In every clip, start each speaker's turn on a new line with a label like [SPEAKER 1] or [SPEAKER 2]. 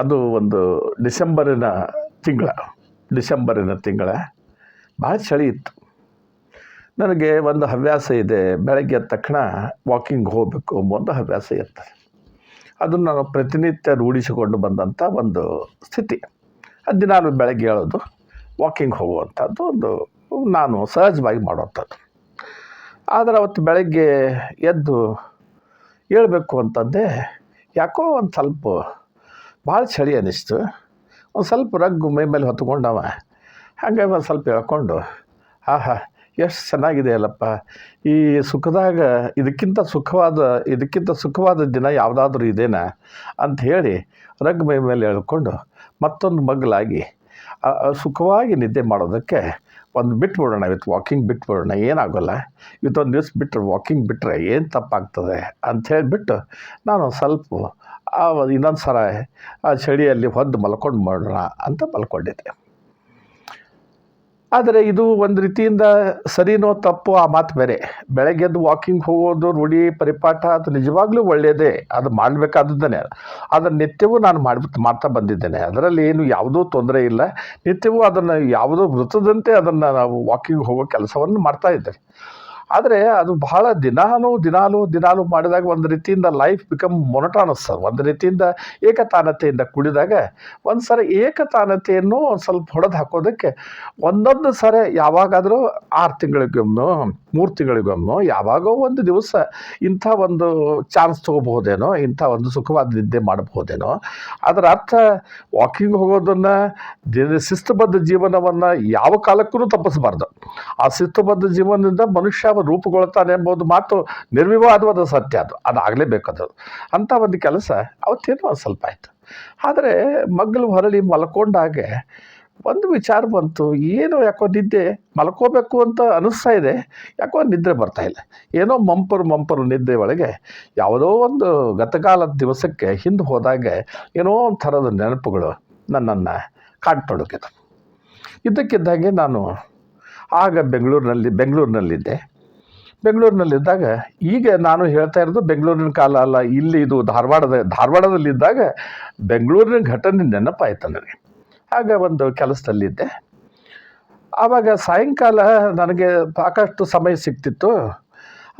[SPEAKER 1] ಅದು ಒಂದು ಡಿಸೆಂಬರಿನ ತಿಂಗಳ ಡಿಸೆಂಬರಿನ ತಿಂಗಳ. ಭಾಳ ಚಳಿ ಇತ್ತು. ನನಗೆ ಒಂದು ಹವ್ಯಾಸ ಇದೆ. ಬೆಳಗ್ಗೆ ಎದ್ದ ತಕ್ಷಣ ವಾಕಿಂಗ್ ಹೋಗಬೇಕು ಒಂದು ಹವ್ಯಾಸ ಇರ್ತದೆ ಅದನ್ನು ನಾನು ಪ್ರತಿನಿತ್ಯ ರೂಢಿಸಿಕೊಂಡು ಬಂದಂಥ ಒಂದು ಸ್ಥಿತಿ. ದಿನಾಲು ಬೆಳಗ್ಗೆ ಹೇಳೋದು ವಾಕಿಂಗ್ ಹೋಗುವಂಥದ್ದು ಒಂದು ನಾನು ಸಹಜವಾಗಿ ಮಾಡುವಂಥದ್ದು. ಆದರೆ ಅವತ್ತು ಬೆಳಗ್ಗೆ ಎದ್ದು ಹೇಳ್ಬೇಕು ಅಂತಂದೇ ಯಾಕೋ ಒಂದು ಸ್ವಲ್ಪ ಭಾಳ ಚಳಿ ಅನ್ನಿಸ್ತು ಒಂದು ಸ್ವಲ್ಪ ರಗ್ಗು ಮೈ ಮೇಲೆ ಹೊತ್ಕೊಂಡವ. ಹಾಗೆ ಒಂದು ಸ್ವಲ್ಪ ಹೇಳ್ಕೊಂಡು ಆಹಾ, ಎಷ್ಟು ಚೆನ್ನಾಗಿದೆ ಅಲ್ಲಪ್ಪ. ಈ ಸುಖದಾಗ ಇದಕ್ಕಿಂತ ಸುಖವಾದ ಇದಕ್ಕಿಂತ ಸುಖವಾದ ದಿನ ಯಾವುದಾದ್ರೂ ಇದೇನಾ? ಅಂತ ಹೇಳಿ ರಗ್ ಮೈ ಮೇಲೆ ಹೇಳ್ಕೊಂಡು ಮತ್ತೊಂದು ಆ ಸುಖವಾಗಿ ನಿದ್ದೆ ಮಾಡೋದಕ್ಕೆ ಒಂದು ಬಿಟ್ಬಿಡೋಣ. ಇವತ್ತು ವಾಕಿಂಗ್ ಬಿಟ್ಬಿಡೋಣ. ಏನಾಗೋಲ್ಲ. ಇವತ್ತೊಂದು ದಿವ್ಸ ಬಿಟ್ಟರೆ ವಾಕಿಂಗ್ ಬಿಟ್ಟರೆ ಏನು ತಪ್ಪಾಗ್ತದೆ? ಅಂತ ಹೇಳಿಬಿಟ್ಟು ನಾನು ಸ್ವಲ್ಪ ಇನ್ನೊಂದು ಸಲ ಆ ಚಳಿಯಲ್ಲಿ ಹೊದ್ದು ಮಲ್ಕೊಂಡು ಮಾಡೋಣ ಅಂತ ಮಲ್ಕೊಂಡಿದ್ದೆ. ಆದರೆ ಇದು ಒಂದು ರೀತಿಯಿಂದ ಸರಿನೋ ತಪ್ಪು ಆ ಮಾತು ಬೇರೆ. ಬೆಳಗ್ಗೆದ್ದು ವಾಕಿಂಗ್ ಹೋಗೋದು, ರೂಢಿ, ಪರಿಪಾಠ ಅದು ನಿಜವಾಗ್ಲೂ ಒಳ್ಳೆಯದೇ ಅದು ಮಾಡಬೇಕಾದದ್ದನ್ನೇ ಅದನ್ನು ನಿತ್ಯವೂ ನಾನು ಮಾಡಿ ಮಾಡ್ತಾ ಬಂದಿದ್ದೇನೆ. ಅದರಲ್ಲಿ ಏನು ಯಾವುದೂ ತೊಂದರೆ ಇಲ್ಲ. ನಿತ್ಯವೂ ಅದನ್ನು ಯಾವುದೋ ವೃತ್ತದಂತೆ ಅದನ್ನು ನಾವು ವಾಕಿಂಗ್ ಹೋಗೋ ಕೆಲಸವನ್ನು ಮಾಡ್ತಾ ಇದ್ದೇವೆ. ಆದರೆ ಅದು ಬಹಳ ದಿನಾನು ದಿನಾಲು ದಿನಾಲು ಮಾಡಿದಾಗ ಒಂದು ರೀತಿಯಿಂದ ಲೈಫ್ ಬಿಕಮ್ ಮೊನಟಾನಸ್ ಒಂದು ರೀತಿಯಿಂದ ಏಕತಾನತೆಯಿಂದ ಕುಡಿದಾಗ ಒಂದು ಸರಿ ಏಕತಾನತೆಯನ್ನು ಒಂದು ಸ್ವಲ್ಪ ಹೊಡೆದು ಹಾಕೋದಕ್ಕೆ ಒಂದೊಂದು ಸರಿ ಯಾವಾಗಾದರೂ ಆರು ತಿಂಗಳಿಗೊಮ್ಮೆ, ಮೂರು ತಿಂಗಳಿಗೊಮ್ಮೆ, ಯಾವಾಗೋ ಒಂದು ದಿವಸ ಇಂಥ ಒಂದು ಚಾನ್ಸ್ ತೊಗೋಬಹುದೇನೋ, ಇಂಥ ಒಂದು ಸುಖವಾದ ನಿದ್ದೆ ಮಾಡಬಹುದೇನೋ, ಅದರ ಅರ್ಥ ವಾಕಿಂಗ್ ಹೋಗೋದನ್ನು, ದಿನ ಶಿಸ್ತುಬದ್ಧ ಜೀವನವನ್ನು ಯಾವ ಕಾಲಕ್ಕೂ ತಪ್ಪಿಸಬಾರ್ದು. ಆ ಶಿಸ್ತುಬದ್ಧ ಜೀವನದಿಂದ ಮನುಷ್ಯ ರೂಪುಗೊಳ್ತಾನೆ ಎಂಬುದು ಮಾತು ನಿರ್ವಿವಾದವಾದ ಸತ್ಯ ಅದು. ಅದು ಆಗಲೇಬೇಕದು ಅಂಥ ಒಂದು ಕೆಲಸ ಅವತ್ತೇನೋ ಒಂದು ಸ್ವಲ್ಪ ಆಯಿತು. ಆದರೆ ಮಗ್ಗಲು ಹೊರಳಿ ಮಲ್ಕೊಂಡಾಗೆ ಒಂದು ವಿಚಾರ ಬಂತು. ಏನೋ ಯಾಕೋ ನಿದ್ದೆ ಮಲ್ಕೋಬೇಕು ಅಂತ ಅನಿಸ್ತಾ ಇದೆ. ಯಾಕೋ ನಿದ್ರೆ ಬರ್ತಾ ಇಲ್ಲ. ಏನೋ ಮಂಪರು ಮಂಪರು ನಿದ್ದೆ ಒಳಗೆ ಯಾವುದೋ ಒಂದು ಗತಕಾಲದ ದಿವಸಕ್ಕೆ ಹಿಂದೆ ಹೋದಾಗ ಏನೋ ಒಂದು ಥರದ ನೆನಪುಗಳು ನನ್ನನ್ನು ಕಾಡ್ತೊಡಗಿತು ಇದ್ದಕ್ಕಿದ್ದಾಗೆ ನಾನು ಆಗ ಬೆಂಗಳೂರಿನಲ್ಲಿ ಬೆಂಗಳೂರಿನಲ್ಲಿದ್ದೆ. ಬೆಂಗಳೂರಿನಲ್ಲಿದ್ದಾಗ, ಈಗ ನಾನು ಹೇಳ್ತಾ ಇರೋದು ಬೆಂಗಳೂರಿನ ಕಾಲ ಅಲ್ಲ, ಇಲ್ಲಿ ಇದು ಧಾರವಾಡದ, ಧಾರವಾಡದಲ್ಲಿದ್ದಾಗ ಬೆಂಗಳೂರಿನ ಘಟನೆ ನೆನಪಾಯ್ತು ನನಗೆ. ಆಗ ಒಂದು ಕೆಲಸದಲ್ಲಿದ್ದೆ. ಆವಾಗ ಸಾಯಂಕಾಲ ನನಗೆ ಸಾಕಷ್ಟು ಸಮಯ ಸಿಗ್ತಿತ್ತು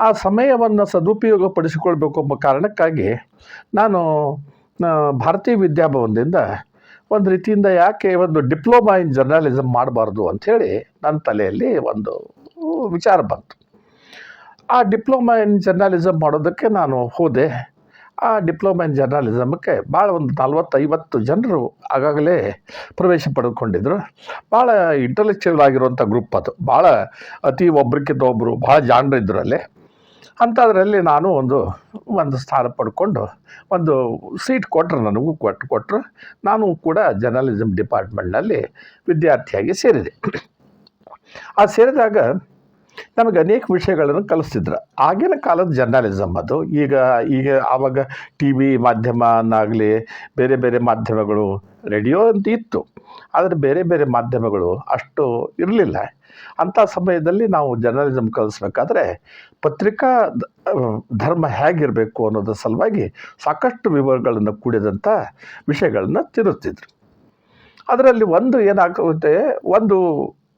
[SPEAKER 1] ಆ ಸಮಯವನ್ನು ಸದುಪಯೋಗ ಪಡಿಸಿಕೊಳ್ಬೇಕು ಎಂಬ ಕಾರಣಕ್ಕಾಗಿ ನಾನು ಭಾರತೀಯ ವಿದ್ಯಾಭವನದಿಂದ ಒಂದು ರೀತಿಯಿಂದ ಯಾಕೆ ಒಂದು ಡಿಪ್ಲೊಮಾ ಇನ್ ಜರ್ನಲಿಸಮ್ ಮಾಡಬಾರ್ದು ಅಂಥೇಳಿ ನನ್ನ ತಲೆಯಲ್ಲಿ ಒಂದು ವಿಚಾರ ಬಂತು. ಆ ಡಿಪ್ಲೊಮಾ ಇನ್ ಜರ್ನಲಿಸಮ್ ಮಾಡೋದಕ್ಕೆ ನಾನು ಹೋದೆ. ಆ ಡಿಪ್ಲೊಮಾ ಇನ್ ಜರ್ನಲಿಸಮಕ್ಕೆ ಭಾಳ ಒಂದು ನಲ್ವತ್ತೈವತ್ತು ಜನರು ಆಗಾಗಲೇ ಪ್ರವೇಶ ಪಡೆದುಕೊಂಡಿದ್ದರು ಭಾಳ ಇಂಟಲೆಕ್ಚುವಲ್ ಆಗಿರುವಂಥ ಗ್ರೂಪ್ ಅದು. ಭಾಳ ಅತಿ ಒಬ್ರಿಗಿಂತ ಒಬ್ಬರು ಭಾಳ ಜಾಣರು ಇದ್ದರು ಅಲ್ಲಿ. ಅಂಥದ್ರಲ್ಲಿ ನಾನು ಒಂದು ಒಂದು ಸ್ಥಾನ ಪಡ್ಕೊಂಡು ಒಂದು ಸೀಟ್ ಕೊಟ್ಟರು ನನಗೂ ಕೊಟ್ಟು ಕೊಟ್ಟರು ನಾನು ಕೂಡ ಜರ್ನಲಿಸಮ್ ಡಿಪಾರ್ಟ್ಮೆಂಟ್ನಲ್ಲಿ ವಿದ್ಯಾರ್ಥಿಯಾಗಿ ಸೇರಿದೆ. ಆ ಸೇರಿದಾಗ ನಮಗೆ ಅನೇಕ ವಿಷಯಗಳನ್ನು ಕಲಿಸ್ತಿದ್ರು. ಆಗಿನ ಕಾಲದ ಜರ್ನಲಿಸಮ್ ಅದು. ಈಗ ಈಗ ಆವಾಗ ಟಿ ವಿ ಮಾಧ್ಯಮನಾಗಲಿ ಬೇರೆ ಬೇರೆ ಮಾಧ್ಯಮಗಳು ರೇಡಿಯೋ ಅಂತ ಇತ್ತು. ಆದರೆ ಬೇರೆ ಬೇರೆ ಮಾಧ್ಯಮಗಳು ಅಷ್ಟು ಇರಲಿಲ್ಲ. ಅಂಥ ಸಮಯದಲ್ಲಿ ನಾವು ಜರ್ನಲಿಸಮ್ ಕಲಿಸ್ಬೇಕಾದ್ರೆ ಪತ್ರಿಕಾ ಧರ್ಮ ಹೇಗಿರಬೇಕು ಅನ್ನೋದ್ರ ಸಲುವಾಗಿ ಸಾಕಷ್ಟು ವಿವರಗಳನ್ನು ಕೂಡಿದಂಥ ವಿಷಯಗಳನ್ನು ತಿರುತ್ತಿದ್ರು. ಅದರಲ್ಲಿ ಒಂದು ಏನಾಗುತ್ತೆ ಒಂದು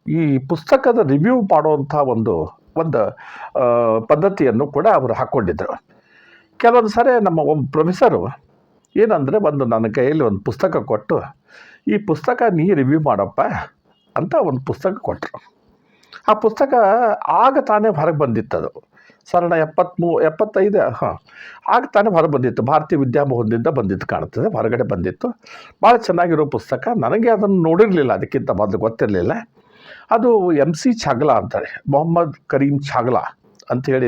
[SPEAKER 1] ಈ ಪುಸ್ತಕದ ರಿವ್ಯೂ ಮಾಡುವಂಥ ಒಂದು ಒಂದು ಪದ್ಧತಿಯನ್ನು ಕೂಡ ಅವರು ಹಾಕ್ಕೊಂಡಿದ್ದರು ಕೆಲವೊಂದು ಸಾರಿ ನಮ್ಮ ಒಬ್ಬ ಪ್ರೊಫೆಸರು ಏನಂದರೆ ಒಂದು ನನ್ನ ಕೈಯಲ್ಲಿ ಒಂದು ಪುಸ್ತಕ ಕೊಟ್ಟು, ಈ ಪುಸ್ತಕ ನೀ ರಿವ್ಯೂ ಮಾಡಪ್ಪ ಅಂತ ಒಂದು ಪುಸ್ತಕ ಕೊಟ್ಟರು. ಆ ಪುಸ್ತಕ ಆಗ ತಾನೇ ಹೊರಗೆ ಬಂದಿತ್ತದು ಸರಣ ಎಪ್ಪತ್ತ್ಮೂ ಎಪ್ಪತ್ತೈದು, ಹಾಂ, ಆಗ ತಾನೇ ಹೊರಗೆ ಬಂದಿತ್ತು. ಭಾರತೀಯ ವಿದ್ಯಾಭವನದಿಂದ ಬಂದಿತ್ತು ಕಾಣ್ತದೆ, ಹೊರಗಡೆ ಬಂದಿತ್ತು. ಭಾಳ ಚೆನ್ನಾಗಿರೋ ಪುಸ್ತಕ. ನನಗೆ ಅದನ್ನು ನೋಡಿರಲಿಲ್ಲ, ಅದಕ್ಕಿಂತ ಮೊದಲು ಗೊತ್ತಿರಲಿಲ್ಲ. ಅದು ಎಂ ಸಿ ಛಾಗ್ಲಾ ಅಂತಾರೆ, ಮೊಹಮ್ಮದ್ ಕರೀಂ ಛಾಗ್ಲಾ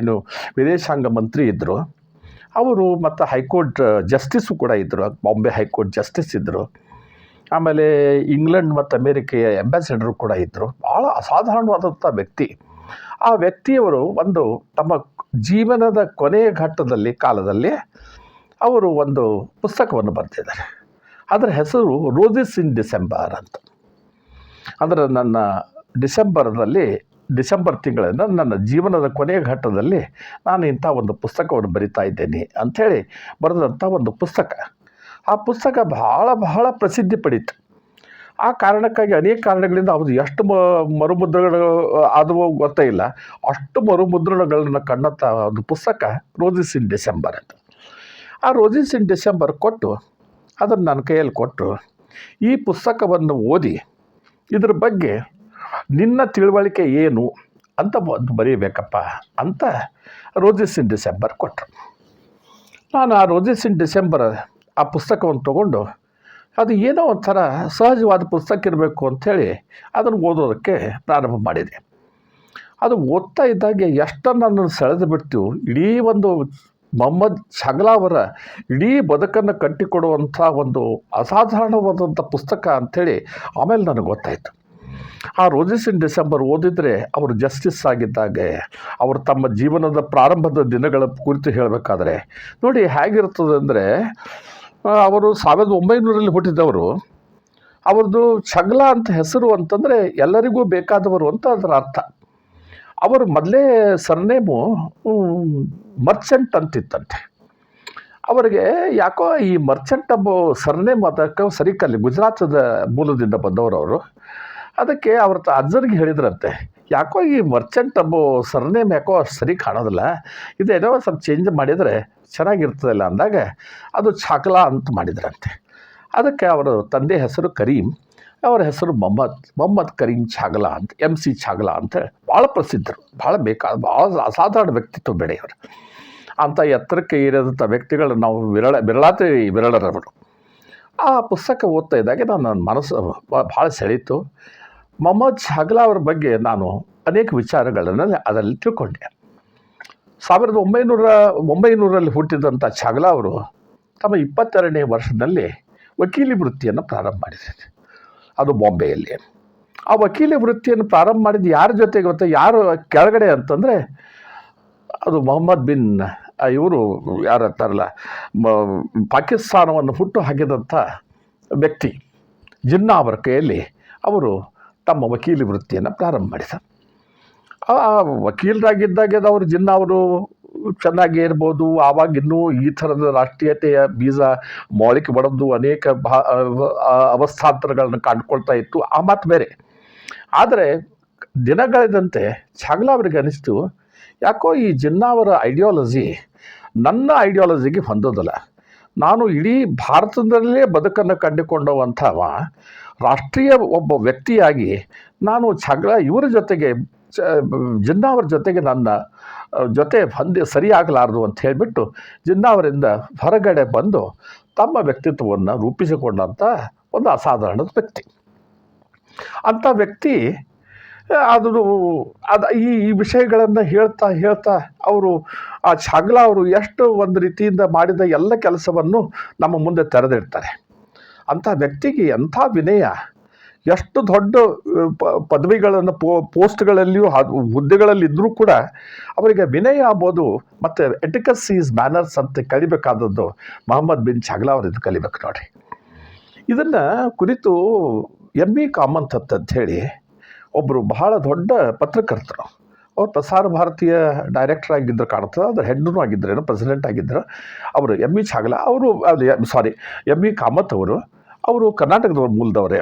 [SPEAKER 1] ನೀವು ವಿದೇಶಾಂಗ ಮಂತ್ರಿ ಇದ್ದರು ಅವರು ಮತ್ತು ಹೈಕೋರ್ಟ್ ಜಸ್ಟಿಸು ಕೂಡ ಇದ್ದರು ಬಾಂಬೆ ಹೈಕೋರ್ಟ್ ಜಸ್ಟಿಸ್ ಇದ್ದರು ಆಮೇಲೆ ಇಂಗ್ಲೆಂಡ್ ಮತ್ತು ಅಮೇರಿಕೆಯ ಅಂಬಾಸಿಡರು ಕೂಡ ಇದ್ದರು ಭಾಳ ಅಸಾಧಾರಣವಾದಂಥ ವ್ಯಕ್ತಿ. ಆ ವ್ಯಕ್ತಿಯವರು ಒಂದು ತಮ್ಮ ಜೀವನದ ಕೊನೆಯ ಘಟ್ಟದಲ್ಲಿ, ಕಾಲದಲ್ಲಿ ಅವರು ಒಂದು ಪುಸ್ತಕವನ್ನು ಬರೆದಿದ್ದಾರೆ. ಅದರ ಹೆಸರು ರೋಸಿಸ್ ಇನ್ ಡಿಸೆಂಬರ್ ಅಂತ. ಅಂದರೆ ನನ್ನ ಡಿಸೆಂಬರ್ನಲ್ಲಿ, ಡಿಸೆಂಬರ್ ತಿಂಗಳಿಂದ ನನ್ನ ಜೀವನದ ಕೊನೆಯ ಘಟ್ಟದಲ್ಲಿ ನಾನು ಇಂಥ ಒಂದು ಪುಸ್ತಕವನ್ನು ಬರಿತಾ ಇದ್ದೇನೆ ಅಂಥೇಳಿ ಬರೆದಂಥ ಒಂದು ಪುಸ್ತಕ. ಆ ಪುಸ್ತಕ ಬಹಳ ಬಹಳ ಪ್ರಸಿದ್ಧಿ ಪಡೀತು. ಆ ಕಾರಣಕ್ಕಾಗಿ ಅನೇಕ ಕಾರಣಗಳಿಂದ ಅವರು ಎಷ್ಟು ಮರುಮುದ್ರಣಗಳು ಆದವು ಗೊತ್ತೇ ಇಲ್ಲ. ಅಷ್ಟು ಮರುಮುದ್ರಣಗಳನ್ನು ಕಂಡಂಥ ಒಂದು ಪುಸ್ತಕ ರೋಜಿಸ್ ಇನ್ ಡಿಸೆಂಬರ್ ಅಂತ. ಆ ರೋಜಿಸ್ ಇನ್ ಡಿಸೆಂಬರ್ ಕೊಟ್ಟು, ಅದನ್ನು ನನ್ನ ಕೈಯಲ್ಲಿ ಕೊಟ್ಟು, ಈ ಪುಸ್ತಕವನ್ನು ಓದಿ, ಇದ್ರ ಬಗ್ಗೆ ನಿನ್ನ ತಿಳುವಳಿಕೆ ಏನು ಅಂತ ಒಂದು ಬರೀಬೇಕಪ್ಪ ಅಂತ ರೋಜಸ್ ಇನ್ ಡಿಸೆಂಬರ್ ಕೊಟ್ಟರು ನಾನು ಆ ರೋಜಸ್ ಇನ್ ಡಿಸೆಂಬರ್ ಆ ಪುಸ್ತಕವನ್ನು ತಗೊಂಡು ಅದು ಏನೋ ಒಂಥರ ಸಹಜವಾದ ಪುಸ್ತಕ ಇರಬೇಕು ಅಂಥೇಳಿ ಅದನ್ನು ಓದೋದಕ್ಕೆ ಪ್ರಾರಂಭ ಮಾಡಿದೆ. ಅದು ಓದ್ತಾ ಇದ್ದಾಗೆ ಎಷ್ಟು ನನ್ನನ್ನು ಸೆಳೆದು ಬಿಡ್ತೀವೋ ಇಡೀ ಒಂದು ಮೊಹಮ್ಮದ್ ಶಗ್ಲಾ ಅವರ ಇಡೀ ಬದುಕನ್ನು ಕಟ್ಟಿಕೊಡುವಂಥ ಒಂದು ಅಸಾಧಾರಣವಾದಂಥ ಪುಸ್ತಕ ಅಂಥೇಳಿ ಆಮೇಲೆ ನನಗೆ ಗೊತ್ತಾಯಿತು. ಆ ರೋಜಿಸ್ ಇನ್ ಡಿಸೆಂಬರ್ ಓದಿದರೆ ಅವರು ಜಸ್ಟಿಸ್ ಆಗಿದ್ದಾಗೆ, ಅವರು ತಮ್ಮ ಜೀವನದ ಪ್ರಾರಂಭದ ದಿನಗಳ ಕುರಿತು ಹೇಳಬೇಕಾದ್ರೆ, ನೋಡಿ ಹೇಗಿರ್ತದೆ ಅಂದರೆ ಅವರು ಸಾವಿರದ ಒಂಬೈನೂರಲ್ಲಿ ಹುಟ್ಟಿದವರು ಅವ್ರದ್ದು ಛಗ್ಲ ಅಂತ ಹೆಸರು ಅಂತಂದರೆ ಎಲ್ಲರಿಗೂ ಬೇಕಾದವರು ಅಂತ ಅದರ ಅರ್ಥ. ಅವರು ಮೊದಲೇ ಸರ್ನೇಮು ಮರ್ಚೆಂಟ್ ಅಂತಿತ್ತಂತೆ. ಅವರಿಗೆ ಯಾಕೋ ಈ ಮರ್ಚೆಂಟ್ ಎಂಬ ಸರ್ನೇಮ್ ಅದಕ್ಕೆ ಸರಿಕಲ್ಲಿ ಗುಜರಾತದ ಮೂಲದಿಂದ ಬಂದವರು ಅವರು. ಅದಕ್ಕೆ ಅವ್ರ ಅಜ್ಜನಿಗೆ ಹೇಳಿದ್ರಂತೆ, ಯಾಕೋ ಈ ಮರ್ಚೆಂಟ್ ಅಂಬೋ ಸರ್ನೇಮ್ ಯಾಕೋ ಸರಿ ಕಾಣೋದಿಲ್ಲ, ಇದೇನೋ ಸ್ವಲ್ಪ ಚೇಂಜ್ ಮಾಡಿದರೆ ಚೆನ್ನಾಗಿರ್ತದಲ್ಲ ಅಂದಾಗ ಅದು ಚಾಕ್ಲಾ ಅಂತ ಮಾಡಿದ್ರಂತೆ. ಅದಕ್ಕೆ ಅವರ ತಂದೆ ಹೆಸರು ಕರೀಂ, ಅವರ ಹೆಸರು ಮೊಹಮ್ಮದ್ ಮೊಹಮ್ಮದ್ ಕರೀಂ ಛಾಗಲಾ ಅಂತ ಎಂ ಸಿ ಛಾಗಲಾ ಅಂತ ಭಾಳ ಪ್ರಸಿದ್ಧರು ಭಾಳ ಬೇಕಾದ ಭಾಳ ಅಸಾಧಾರಣ ವ್ಯಕ್ತಿತ್ವ ಬೆಳೆಯವರು. ಅಂಥ ಎತ್ತರಕ್ಕೆ ಏರಿದಂಥ ವ್ಯಕ್ತಿಗಳು ನಾವು ವಿರಳ ವಿರಳಾತಿ ವಿರಳರವರು. ಆ ಪುಸ್ತಕ ಓದ್ತಾ ಇದ್ದಾಗೆ ನಾನು ನನ್ನ ಮನಸ್ಸು ಭಾಳ ಸೆಳೀತು ಮೊಹಮ್ಮದ್ ಛಾಗಲಾ ಅವರ ಬಗ್ಗೆ ನಾನು ಅನೇಕ ವಿಚಾರಗಳನ್ನು ಅದರಲ್ಲಿ ತಿಳ್ಕೊಂಡೆ. ಸಾವಿರದ ಒಂಬೈನೂರ, ಒಂಬೈನೂರಲ್ಲಿ ಹುಟ್ಟಿದಂಥ ಛಾಗಲಾ ಅವರು ತಮ್ಮ ಇಪ್ಪತ್ತೆರಡನೇ ವರ್ಷದಲ್ಲಿ ವಕೀಲಿ ವೃತ್ತಿಯನ್ನು ಪ್ರಾರಂಭ ಮಾಡಿದ್ದಾರೆ. ಅದು ಬಾಂಬೆಯಲ್ಲಿ. ಆ ವಕೀಲಿ ವೃತ್ತಿಯನ್ನು ಪ್ರಾರಂಭ ಮಾಡಿದ ಯಾರ ಜೊತೆ ಗೊತ್ತಾ? ಯಾರು ಕೆಳಗಡೆ ಅಂತಂದರೆ ಅದು ಮೊಹಮ್ಮದ್ ಬಿನ್ ಇವರು ಯಾರು ಅಂತಾರಲ್ಲ ಪಾಕಿಸ್ತಾನವನ್ನು ಹುಟ್ಟು ಹಾಕಿದಂಥ ವ್ಯಕ್ತಿ. ಜಿನ್ನಾ ಅವರ ಕೈಯಲ್ಲಿ ಅವರು ತಮ್ಮ ವಕೀಲಿ ವೃತ್ತಿಯನ್ನು ಪ್ರಾರಂಭ ಮಾಡಿದ ಆ ವಕೀಲರಾಗಿದ್ದಾಗೆ ಅವರು ಜಿನ್ನ ಅವರು ಚೆನ್ನಾಗಿ ಇರ್ಬೋದು, ಆವಾಗ ಇನ್ನೂ ಈ ಥರದ ರಾಷ್ಟ್ರೀಯತೆಯ ಬೀಜ ಮೊಳಕೆ ಬಡದು ಅನೇಕ ಭಾ ಅವಸ್ಥಾಂತರಗಳನ್ನು ಕಂಡುಕೊಳ್ತಾ ಇತ್ತು. ಆ ಮಾತು ಬೇರೆ. ಆದರೆ ದಿನಗಳಿದಂತೆ ಛಾಗ್ಲಾ ಅವರಿಗೆ ಅನಿಸ್ತು, ಯಾಕೋ ಈ ಜಿನ್ನಾವರ ಐಡಿಯಾಲಜಿ ನನ್ನ ಐಡಿಯಾಲಜಿಗೆ ಹೊಂದೋದಿಲ್ಲ. ನಾನು ಇಡೀ ಭಾರತದಲ್ಲೇ ಬದುಕನ್ನು ಕಂಡುಕೊಂಡವಂಥವ, ರಾಷ್ಟ್ರೀಯ ಒಬ್ಬ ವ್ಯಕ್ತಿಯಾಗಿ ನಾನು ಛಗಳ ಇವರ ಜೊತೆಗೆ ಜಿನ್ನಾವರ ಜೊತೆಗೆ ನನ್ನ ಜೊತೆ ಹೊಂದಿ ಸರಿಯಾಗಲಾರದು ಅಂತ ಹೇಳಿಬಿಟ್ಟು ಜಿನ್ನಾ ಅವರಿಂದ ಹೊರಗಡೆ ಬಂದು ತಮ್ಮ ವ್ಯಕ್ತಿತ್ವವನ್ನು ರೂಪಿಸಿಕೊಂಡಂಥ ಒಂದು ಅಸಾಧಾರಣದ ವ್ಯಕ್ತಿ. ಅಂಥ ವ್ಯಕ್ತಿ ಅದು ಅದು ಈ ಈ ವಿಷಯಗಳನ್ನು ಹೇಳ್ತಾ ಹೇಳ್ತಾ ಅವರು, ಆ ಛಾಗ್ಲ ಅವರು ಎಷ್ಟು ಒಂದು ರೀತಿಯಿಂದ ಮಾಡಿದ ಎಲ್ಲ ಕೆಲಸವನ್ನು ನಮ್ಮ ಮುಂದೆ ತೆರೆದಿಡ್ತಾರೆ. ಅಂಥ ವ್ಯಕ್ತಿಗೆ ಎಂಥ ವಿನಯ. ಎಷ್ಟು ದೊಡ್ಡ ಪದವಿಗಳನ್ನು ಪೋ, ಪೋಸ್ಟ್ಗಳಲ್ಲಿಯೂ ಹುದ್ದೆಗಳಲ್ಲಿದ್ದರೂ ಕೂಡ ಅವರಿಗೆ ವಿನಯ ಆಗ್ಬೋದು. ಮತ್ತು ಎಟಿಕಸ್ ಈಸ್ ಮ್ಯಾನರ್ಸ್ ಅಂತ ಕಲಿಬೇಕಾದದ್ದು ಮೊಹಮ್ಮದ್ ಬಿನ್ ಛಾಗ್ಲಾ ಅವರಿಂದ ಕಲಿಬೇಕು ನೋಡಿ. ಇದನ್ನು ಕುರಿತು ಎಂ ಬಿ ಕಾಮಂತ್ ಅಂತ ಹೇಳಿ ಒಬ್ಬರು ಬಹಳ ದೊಡ್ಡ ಪತ್ರಕರ್ತರು. ಅವ್ರು ಪ್ರಸಾರ ಭಾರತೀಯ ಡೈರೆಕ್ಟರ್ ಆಗಿದ್ದರು ಕಾಣ್ತದೆ, ಅದ್ರ ಹೆಡ್ನೂ ಆಗಿದ್ದರು ಪ್ರೆಸಿಡೆಂಟ್ ಆಗಿದ್ದರು ಅವರು ಎಂ ಇ ಛಾಗಲ ಅವರು ಅದು ಸಾರಿ ಎಂ ಇ ಕಾಮತ್ ಅವರು ಅವರು ಕರ್ನಾಟಕದವ್ರ ಮೂಲದವರೇ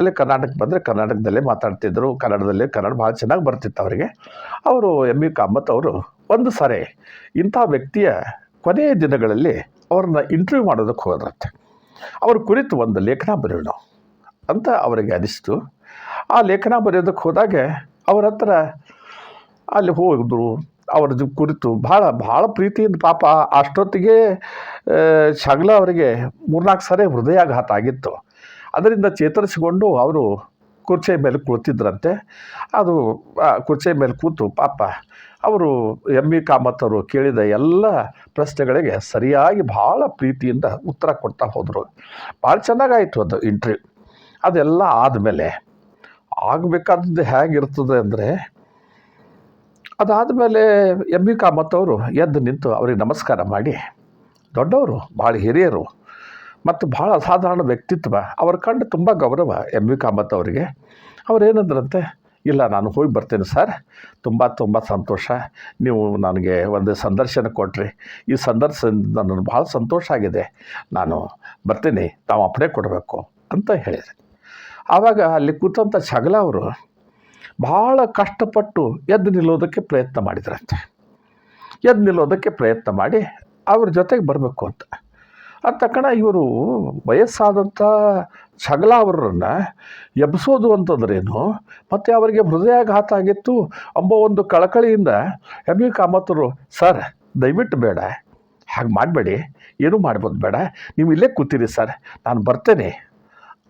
[SPEAKER 1] ಅಲ್ಲೇ ಕರ್ನಾಟಕ ಬಂದರೆ ಕರ್ನಾಟಕದಲ್ಲೇ ಮಾತಾಡ್ತಿದ್ದರು ಕನ್ನಡದಲ್ಲೇ ಕನ್ನಡ ಭಾಳ ಚೆನ್ನಾಗಿ ಬರ್ತಿತ್ತು ಅವರಿಗೆ. ಅವರು ಎಂ ಇ ಕಾಮತ್ ಅವರು ಒಂದು ಸಾರಿ ಇಂಥ ವ್ಯಕ್ತಿಯ ಕೊನೆಯ ದಿನಗಳಲ್ಲಿ ಅವ್ರನ್ನ ಇಂಟರ್ವ್ಯೂ ಮಾಡೋದಕ್ಕೆ ಹೋದ್ರಂತೆ. ಅವ್ರ ಕುರಿತು ಒಂದು ಲೇಖನ ಬರೆಯೋಣ ಅಂತ ಅವರಿಗೆ ಅನಿಸ್ತು. ಆ ಲೇಖನ ಬರೆಯೋದಕ್ಕೆ ಹೋದಾಗ ಅವ್ರ ಹತ್ರ ಅಲ್ಲಿ ಹೋಗಿದ್ರು ಅವ್ರ ಕುರಿತು ಭಾಳ ಭಾಳ ಪ್ರೀತಿಯಿಂದ ಪಾಪ. ಅಷ್ಟೊತ್ತಿಗೆ ಶಗ್ಲ ಅವರಿಗೆ ಮೂರ್ನಾಲ್ಕು ಸಾರಿ ಹೃದಯಾಘಾತ ಆಗಿತ್ತು. ಅದರಿಂದ ಚೇತರಿಸಿಕೊಂಡು ಅವರು ಕುರ್ಚೆ ಮೇಲೆ ಕುಳಿತಿದ್ರಂತೆ. ಅದು ಕುರ್ಚೆ ಮೇಲೆ ಕೂತು ಪಾಪ ಅವರು ಎಂ ಕಾಮತ್ ಅವರು ಕೇಳಿದ ಎಲ್ಲ ಪ್ರಶ್ನೆಗಳಿಗೆ ಸರಿಯಾಗಿ ಭಾಳ ಪ್ರೀತಿಯಿಂದ ಉತ್ತರ ಕೊಡ್ತಾ ಹೋದರು. ಭಾಳ ಚೆನ್ನಾಗಾಯಿತು ಅದು ಇಂಟ್ರಿ ಅದೆಲ್ಲ ಆದಮೇಲೆ ಆಗಬೇಕಾದದ್ದು ಹೇಗಿರ್ತದೆ ಅಂದರೆ ಅದಾದಮೇಲೆ ಎಂ ವಿ ಕಾಮತ್ ಅವರು ಎದ್ದು ನಿಂತು ಅವ್ರಿಗೆ ನಮಸ್ಕಾರ ಮಾಡಿ, ದೊಡ್ಡವರು, ಭಾಳ ಹಿರಿಯರು ಮತ್ತು ಭಾಳ ಅಸಾಧಾರಣ ವ್ಯಕ್ತಿತ್ವ, ಅವ್ರ ಕಂಡು ತುಂಬ ಗೌರವ ಎಂ ವಿ ಕಾಮತ್ ಅವರಿಗೆ. ಅವ್ರೇನಂದ್ರಂತೆ, ಇಲ್ಲ, ನಾನು ಹೋಗಿ ಬರ್ತೇನೆ ಸರ್, ತುಂಬ ತುಂಬ ಸಂತೋಷ, ನೀವು ನನಗೆ ಒಂದು ಸಂದರ್ಶನ ಕೊಟ್ರಿ, ಈ ಸಂದರ್ಶನದಿಂದ ನನಗೆ ಭಾಳ ಸಂತೋಷ ಆಗಿದೆ, ನಾನು ಬರ್ತೀನಿ, ತಾವು ಅಪ್ಪಣೆ ಕೊಡಬೇಕು ಅಂತ ಹೇಳಿದೆ ಆವಾಗ ಅಲ್ಲಿ ಕೂತಂಥ ಛಗಲ ಅವರು ಭಾಳ ಕಷ್ಟಪಟ್ಟು ಎದ್ದು ನಿಲ್ಲೋದಕ್ಕೆ ಪ್ರಯತ್ನ ಮಾಡಿದ್ರಂತೆ. ಎದ್ದು ನಿಲ್ಲೋದಕ್ಕೆ ಪ್ರಯತ್ನ ಮಾಡಿ ಅವ್ರ ಜೊತೆಗೆ ಬರಬೇಕು ಅಂತ. ಅದ ತಕ್ಷಣ ಇವರು ವಯಸ್ಸಾದಂಥ ಸಗಲ ಅವರನ್ನು ಎಬ್ಸೋದು ಅಂತಂದ್ರೇನು? ಮತ್ತು ಅವರಿಗೆ ಹೃದಯಾಘಾತ ಆಗಿತ್ತು ಎಂಬ ಒಂದು ಕಳಕಳಿಯಿಂದ ಎಂ ಇ ಕಾಮತ್ತರು ಸರ್, ದಯವಿಟ್ಟು ಬೇಡ. ಹಾಗೆ ಮಾಡಬೇಡಿ. ಏನೂ ಮಾಡ್ಬೋದು ಬೇಡ. ನೀವು ಇಲ್ಲೇ ಕೂತೀರಿ ಸರ್. ನಾನು ಬರ್ತೇನೆ.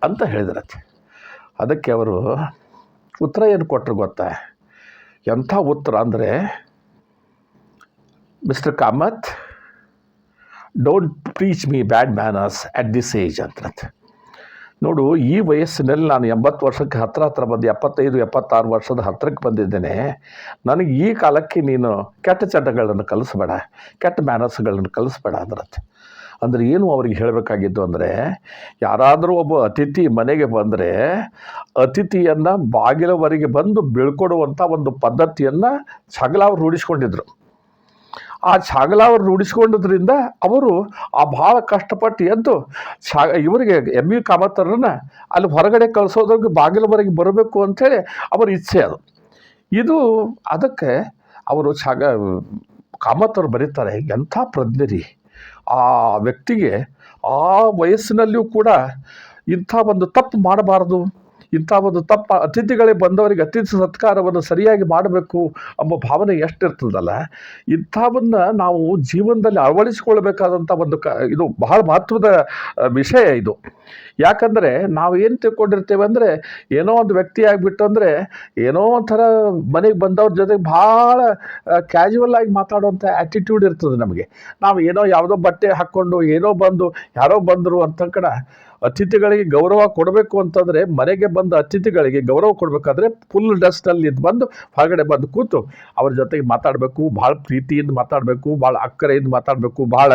[SPEAKER 1] ಅಂತ ಹೇಳಿದ್ರಂತೆ. ಅದಕ್ಕೆ ಅವರು ಉತ್ತರ ಏನು ಕೊಟ್ಟರು ಗೊತ್ತಾ? ಎಂಥ ಉತ್ತರ ಅಂದರೆ mister Kamath don't preach me bad manners at this age ಅಂತ ನೋಡು, ಈ ವಯಸ್ಸಿನಲ್ಲಿ ನಾನು ಎಂಬತ್ತು ವರ್ಷಕ್ಕೆ ಹತ್ತಿರ ಹತ್ತಿರ ಬಂದು, ಎಪ್ಪತ್ತೈದು, ಎಪ್ಪತ್ತಾರು ವರ್ಷದ ಹತ್ತಿರಕ್ಕೆ ಬಂದಿದ್ದೇನೆ. ನನಗೆ ಈ ಕಾಲಕ್ಕೆ ನೀನು ಕೆಟ್ಟ ಚಟಗಳನ್ನು ಕಲಿಸ್ಬೇಡ, ಕೆಟ್ಟ ಮ್ಯಾನರ್ಸ್ಗಳನ್ನು ಕಲಿಸ್ಬೇಡ ಅಂದ್ರಂತೆ ಅಂದರೆ ಏನು ಅವ್ರಿಗೆ ಹೇಳಬೇಕಾಗಿತ್ತು ಅಂದರೆ, ಯಾರಾದರೂ ಒಬ್ಬ ಅತಿಥಿ ಮನೆಗೆ ಬಂದರೆ, ಅತಿಥಿಯನ್ನು ಬಾಗಿಲವರೆಗೆ ಬಂದು ಬೀಳ್ಕೊಡುವಂಥ ಒಂದು ಪದ್ಧತಿಯನ್ನು ಸಗಲ ಅವರು ರೂಢಿಸ್ಕೊಂಡಿದ್ರು. ಆ ಛಾಗಲ ಅವರು ರೂಢಿಸ್ಕೊಂಡಿದ್ರಿಂದ ಅವರು ಆ ಭಾಳ ಕಷ್ಟಪಟ್ಟು ಎದ್ದು ಛಾ, ಇವರಿಗೆ ಎಂ ಯು ಕಾಮತ್ತರನ್ನ ಅಲ್ಲಿ ಹೊರಗಡೆ ಕಳಿಸೋದ್ರಿಗೆ ಬಾಗಿಲವರೆಗೆ ಬರಬೇಕು ಅಂಥೇಳಿ ಅವರ ಇಚ್ಛೆ ಅದು. ಇದು ಅದಕ್ಕೆ ಅವರು ಛಾಗ ಕಾಮತ್ತವ್ರು ಬರೀತಾರೆ, ಎಂಥ ಪ್ರಜ್ಞೆ ರೀ. ಆ ವ್ಯಕ್ತಿಗೆ ಆ ವಯಸ್ಸಿನಲ್ಲಿಯೂ ಕೂಡ ಇಂಥ ಒಂದು ತಪ್ಪು ಮಾಡಬಾರದು. ಇಂಥ ಒಂದು ತಪ್ಪ ಅತಿಥಿಗಳಿಗೆ ಬಂದವರಿಗೆ ಅತಿಥಿ ಸತ್ಕಾರವನ್ನು ಸರಿಯಾಗಿ ಮಾಡಬೇಕು ಎಂಬ ಭಾವನೆ ಎಷ್ಟಿರ್ತದಲ್ಲ, ಇಂಥವನ್ನು ನಾವು ಜೀವನದಲ್ಲಿ ಅಳವಡಿಸಿಕೊಳ್ಬೇಕಾದಂಥ ಒಂದು ಕ ಇದು ಬಹಳ ಮಹತ್ವದ ವಿಷಯ ಇದು. ಯಾಕಂದರೆ ನಾವು ಏನು ತಿಳ್ಕೊಂಡಿರ್ತೇವೆ ಅಂದರೆ ಏನೋ ಒಂದು ವ್ಯಕ್ತಿ ಆಗಿಬಿಟ್ಟು ಅಂದರೆ ಏನೋ ಒಂಥರ ಮನೆಗೆ ಬಂದವ್ರ ಜೊತೆಗೆ ಭಾಳ ಕ್ಯಾಶುವಲ್ ಆಗಿ ಮಾತಾಡುವಂಥ ಆ್ಯಟಿಟ್ಯೂಡ್ ಇರ್ತದೆ ನಮಗೆ. ನಾವು ಏನೋ ಯಾವುದೋ ಬಟ್ಟೆ ಹಾಕ್ಕೊಂಡು ಏನೋ ಬಂದು, ಯಾರೋ ಬಂದರು ಅಂತ ಕಣ ಅತಿಥಿಗಳಿಗೆ ಗೌರವ ಕೊಡಬೇಕು ಅಂತಂದರೆ ಮನೆಗೆ ಬಂದ ಅತಿಥಿಗಳಿಗೆ ಗೌರವ ಕೊಡಬೇಕಾದ್ರೆ ಫುಲ್ ಡಸ್ಟಲ್ಲಿ ಇದು ಬಂದು ಹೊರಗಡೆ ಬಂದು ಕೂತು ಅವ್ರ ಜೊತೆಗೆ ಮಾತಾಡಬೇಕು, ಭಾಳ ಪ್ರೀತಿಯಿಂದ ಮಾತಾಡಬೇಕು, ಭಾಳ ಅಕ್ಕರೆಯಿಂದ ಮಾತಾಡಬೇಕು, ಭಾಳ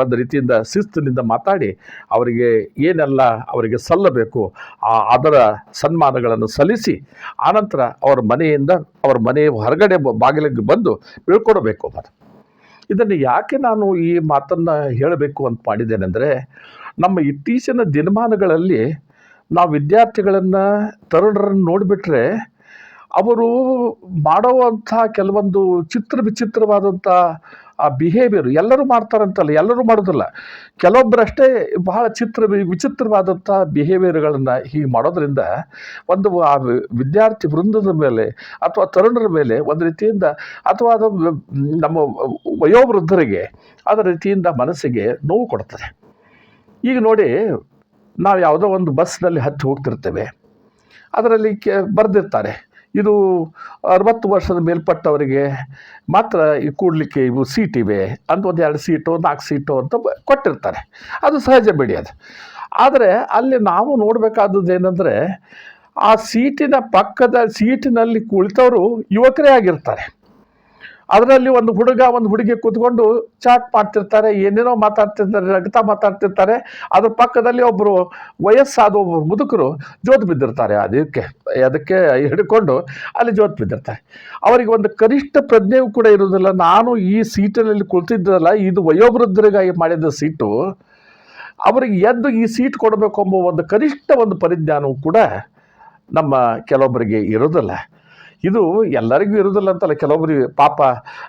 [SPEAKER 1] ಒಂದು ರೀತಿಯಿಂದ ಶಿಸ್ತಿನಿಂದ ಮಾತಾಡಿ ಅವರಿಗೆ ಏನೆಲ್ಲ ಅವರಿಗೆ ಸಲ್ಲಬೇಕು, ಆ ಅದರ ಸನ್ಮಾನಗಳನ್ನು ಸಲ್ಲಿಸಿ, ಆನಂತರ ಅವರ ಮನೆಯಿಂದ ಅವರ ಮನೆಯ ಹೊರಗಡೆ ಬಾಗಿಲಿಗೆ ಬಂದು ಬೀಳ್ಕೊಡಬೇಕು ಮತ್ತು ಇದನ್ನು ಯಾಕೆ ನಾನು ಈ ಮಾತನ್ನು ಹೇಳಬೇಕು ಅಂತ ಮಾಡಿದ್ದೇನೆಂದರೆ, ನಮ್ಮ ಇತ್ತೀಚಿನ ದಿನಮಾನಗಳಲ್ಲಿ ನಾವು ವಿದ್ಯಾರ್ಥಿಗಳನ್ನು, ತರುಣರನ್ನು ನೋಡಿಬಿಟ್ರೆ, ಅವರು ಮಾಡುವಂಥ ಕೆಲವೊಂದು ಚಿತ್ರ ವಿಚಿತ್ರವಾದಂಥ ಆ ಬಿಹೇವಿಯರ್ ಎಲ್ಲರೂ ಮಾಡ್ತಾರಂತಲ್ಲ, ಎಲ್ಲರೂ ಮಾಡೋದಿಲ್ಲ. ಕೆಲವೊಬ್ಬರಷ್ಟೇ ಬಹಳ ಚಿತ್ರ ವಿಚಿತ್ರವಾದಂಥ ಬಿಹೇವಿಯರ್ಗಳನ್ನು ಹೀಗೆ ಮಾಡೋದ್ರಿಂದ ಒಂದು ಆ ವಿದ್ಯಾರ್ಥಿ ವೃಂದದ ಮೇಲೆ ಅಥವಾ ತರುಣರ ಮೇಲೆ ಒಂದು ರೀತಿಯಿಂದ ಅಥವಾ ಅದು ನಮ್ಮ ವಯೋವೃದ್ಧರಿಗೆ ಅದರ ರೀತಿಯಿಂದ ಮನಸ್ಸಿಗೆ ನೋವು ಕೊಡ್ತದೆ. ಈಗ ನೋಡಿ, ನಾವು ಯಾವುದೋ ಒಂದು ಬಸ್ನಲ್ಲಿ ಹತ್ತಿ ಹೋಗ್ತಿರ್ತೇವೆ. ಅದರಲ್ಲಿ ಕೆ, ಬರೆದಿರ್ತಾರೆ. ಇದು ಅರವತ್ತು ವರ್ಷದ ಮೇಲ್ಪಟ್ಟವರಿಗೆ ಮಾತ್ರ ಈ ಕೂಡಲಿಕ್ಕೆ ಇವು ಸೀಟ್ ಇವೆ. ಅಂತ ಒಂದು ಎರಡು ಸೀಟು ನಾಲ್ಕು ಸೀಟು ಅಂತ ಕೊಟ್ಟಿರ್ತಾರೆ. ಅದು ಸಹಜ ಬಿಡಿ ಅದು. ಆದರೆ ಅಲ್ಲಿ ನಾವು ನೋಡಬೇಕಾದದ್ದು ಏನಂದರೆ, ಆ ಸೀಟಿನ ಪಕ್ಕದ ಸೀಟಿನಲ್ಲಿ ಕುಳಿತವರು ಯುವಕರೇ ಆಗಿರ್ತಾರೆ. ಅದರಲ್ಲಿ ಒಂದು ಹುಡುಗ, ಒಂದು ಹುಡುಗಿ ಕೂತ್ಕೊಂಡು ಚಾಟ್ ಮಾಡ್ತಿರ್ತಾರೆ, ಏನೇನೋ ಮಾತಾಡ್ತಿರ್ತಾರೆ, ರಗತ ಮಾತಾಡ್ತಿರ್ತಾರೆ. ಅದ್ರ ಪಕ್ಕದಲ್ಲಿ ಒಬ್ಬರು ವಯಸ್ಸಾದ ಒಬ್ಬರು ಮುದುಕರು ಜೋತು ಬಿದ್ದಿರ್ತಾರೆ. ಅದಕ್ಕೆ ಅದಕ್ಕೆ ಹಿಡ್ಕೊಂಡು ಅಲ್ಲಿ ಜೋತು ಬಿದ್ದಿರ್ತಾರೆ. ಅವರಿಗೆ ಒಂದು ಕನಿಷ್ಠ ಪ್ರಜ್ಞೆಯೂ ಕೂಡ ಇರೋದಿಲ್ಲ ನಾನು ಈ ಸೀಟಿನಲ್ಲಿ ಕುಳಿತಿದ್ದಲ್ಲ, ಇದು ವಯೋವೃದ್ಧರಿಗಾಗಿ ಮಾಡಿದ ಸೀಟು. ಅವರಿಗೆ ಎದ್ದು ಈ ಸೀಟ್ ಕೊಡಬೇಕು ಎಂಬ ಒಂದು ಕನಿಷ್ಠ ಒಂದು ಪರಿಜ್ಞಾನವೂ ಕೂಡ ನಮ್ಮ ಕೆಲವೊಬ್ಬರಿಗೆ ಇರೋದಿಲ್ಲ ಇದು ಎಲ್ಲರಿಗೂ ಇರೋದಿಲ್ಲ ಅಂತಲ್ಲ. ಕೆಲವೊಬ್ಬರಿಗೆ ಪಾಪ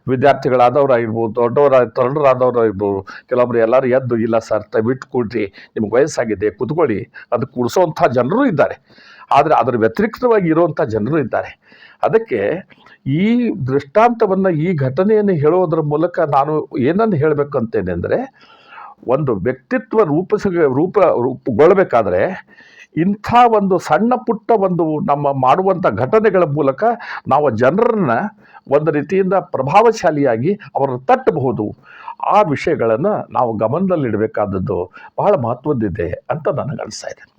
[SPEAKER 1] ವಿದ್ಯಾರ್ಥಿಗಳಾದವರಾಗಿರ್ಬೋದು, ದೊಡ್ಡವರ ತರುಣರಾದವರಾಗಿರ್ಬೋದು, ಕೆಲವೊಬ್ರು ಎಲ್ಲರೂ ಎದ್ದು, ಇಲ್ಲ ಸರ್ ದಯವಿಟ್ಟು ಕೂಡ್ರಿ ನಿಮ್ಗೆ ವಯಸ್ಸಾಗಿದೆ, ಕೂತ್ಕೊಳ್ಳಿ. ಅದು ಕೂಡಿಸೋವಂಥ ಜನರು ಇದ್ದಾರೆ. ಆದರೆ ಅದರ ವ್ಯತಿರಿಕ್ತವಾಗಿ ಇರುವಂಥ ಜನರು ಇದ್ದಾರೆ. ಅದಕ್ಕೆ ಈ ದೃಷ್ಟಾಂತವನ್ನು, ಈ ಘಟನೆಯನ್ನು ಹೇಳೋದ್ರ ಮೂಲಕ ನಾನು ಏನನ್ನು ಹೇಳಬೇಕು ಅಂತೇನೆಂದರೆ, ಒಂದು ವ್ಯಕ್ತಿತ್ವ ರೂಪಿಸ, ರೂಪ, ರೂಪುಗೊಳ್ಳಬೇಕಾದ್ರೆ ಇಂಥ ಒಂದು ಸಣ್ಣ ಪುಟ್ಟ ಒಂದು ನಮ್ಮ ಮಾಡುವಂಥ ಘಟನೆಗಳ ಮೂಲಕ ನಾವು ಜನರನ್ನ ಒಂದು ರೀತಿಯಿಂದ ಪ್ರಭಾವಶಾಲಿಯಾಗಿ ಅವರನ್ನು ತಟ್ಟಬಹುದು. ಆ ವಿಷಯಗಳನ್ನು ನಾವು ಗಮನದಲ್ಲಿಡಬೇಕಾದದ್ದು ಬಹಳ ಮಹತ್ವದ್ದಿದೆ ಅಂತ ನನಗೆ ಅನಿಸ್ತಾ ಇದೆ.